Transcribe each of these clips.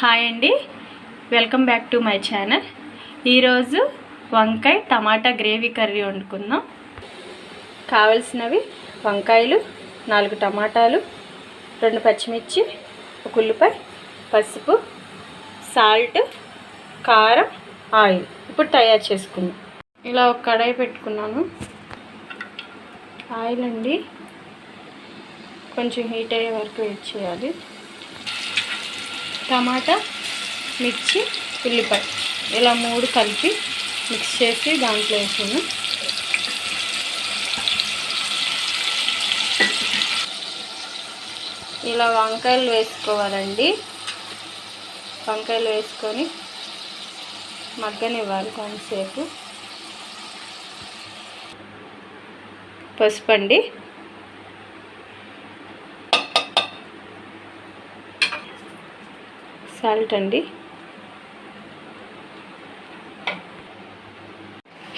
Hi అండి. Welcome back to my channel. ఈరోజు వంకాయ టమాటా గ్రేవీ కర్రీ వండుకుందాం. కావలసినవి వంకాయలు నాలుగు టమాటాలు రెండు పచ్చిమిర్చి ఒక ఉల్లిపాయ పసుపు సాల్ట్ కారం ఆయిల్. ఇప్పుడు తయారు చేసుకుందాం. ఇలా ఒక కడాయి పెట్టుకున్నాను. ఆయిల్ అండి. కొంచెం హీట్ అయ్యే వరకు వెయిట్ చేయాలి. టమాటా మిర్చి ఉల్లిపాయ. ఇలా మూడు కలిపి మిక్స్ చేసి దాంట్లో వేసుకున్నాం ఇలా వంకాయలు వేసుకోవాలండి. వంకాయలు వేసుకొని మగ్గనివ్వాలి కొంతసేపు. పసుపు అండి. సాల్ట్ అండి.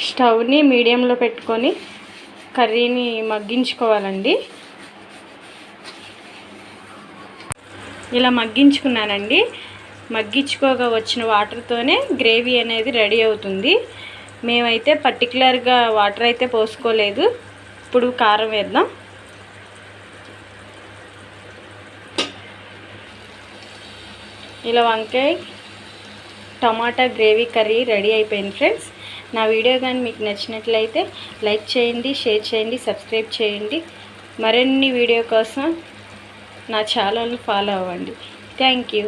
స్టవ్ని మీడియంలో పెట్టుకొని కర్రీని మగ్గించుకోవాలండి. ఇలా మగ్గించుకున్నానండి. మగ్గించుకోగా వచ్చిన వాటర్తోనే గ్రేవీ అనేది రెడీ అవుతుంది. మేమైతే పర్టికులర్గా వాటర్ అయితే పోసుకోలేదు. ఇప్పుడు కారం వేద్దాం. ఇలా వంకాయ టమాటా గ్రేవీ కర్రీ రెడీ అయిపోయింది ఫ్రెండ్స్. నా వీడియో కానీ మీకు నచ్చినట్లయితే లైక్ చేయండి షేర్ చేయండి సబ్స్క్రైబ్ చేయండి. మరిన్ని వీడియో కోసం నా ఛానల్ని ఫాలో అవ్వండి. Thank you.